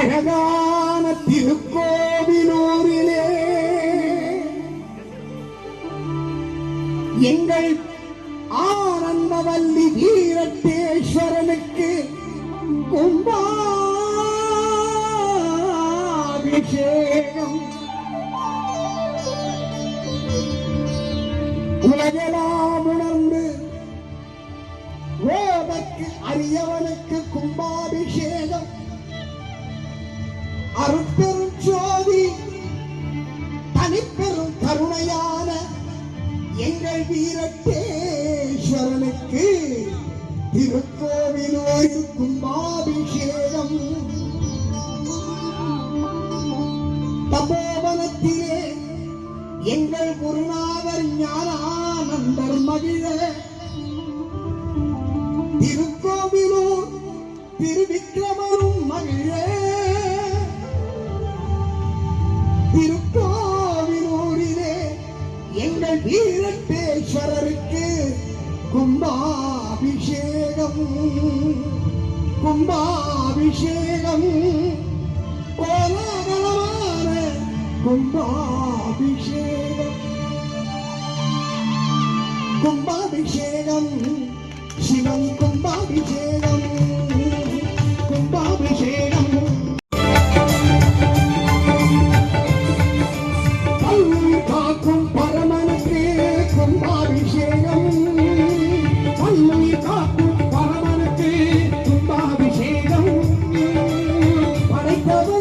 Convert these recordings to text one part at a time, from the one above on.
அழகான திருக்கோவிலூரிலே. எங்கள் ஆனந்தவல்லி வீரத்தேஸ்வரனுக்கு கும்பாபிஷேகம். உலகெல்லாம் உணர்ந்து ஓதற்கு அரியவனுக்கு கும்பாபிஷேகம். அருட்பெரும் ஜோதி தனிப்பெரும் கருணையான எங்கள் வீரட்டேஸ்வரனுக்கு திருக்கோவிலூர் கும்பாபிஷேகம் தபோவனத்திலே எங்கள் குருநாதர் ஞானானந்தர் மகிழ திருக்கோவிலூர் திருவிக்கிரமரும் மகிழ. எங்கள் வீரன் பேஸ்வரருக்கு கும்பாபிஷேகம் கும்பாபிஷேகம். கோலாகலமான கும்பாபிஷேகம். கும்பாபிஷேகம் சிவம் கும்பாபிஷேகம். கும்பாபிஷேகம். Nobody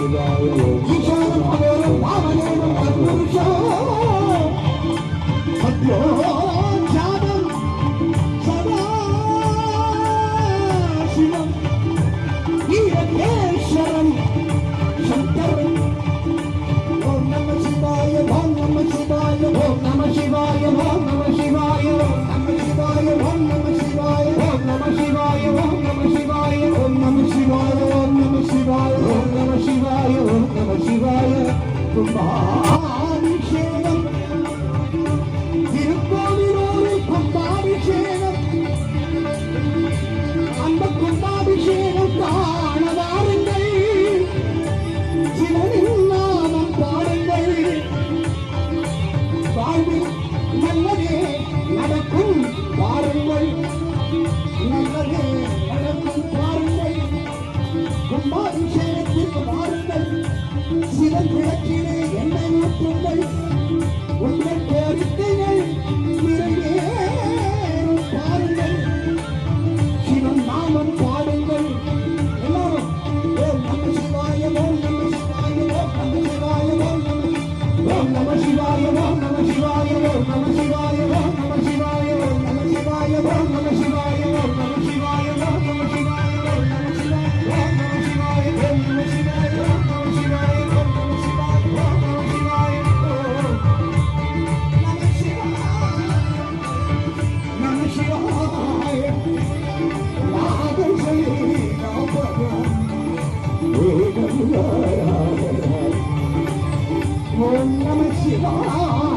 Música Thank you. 我那么勤劳。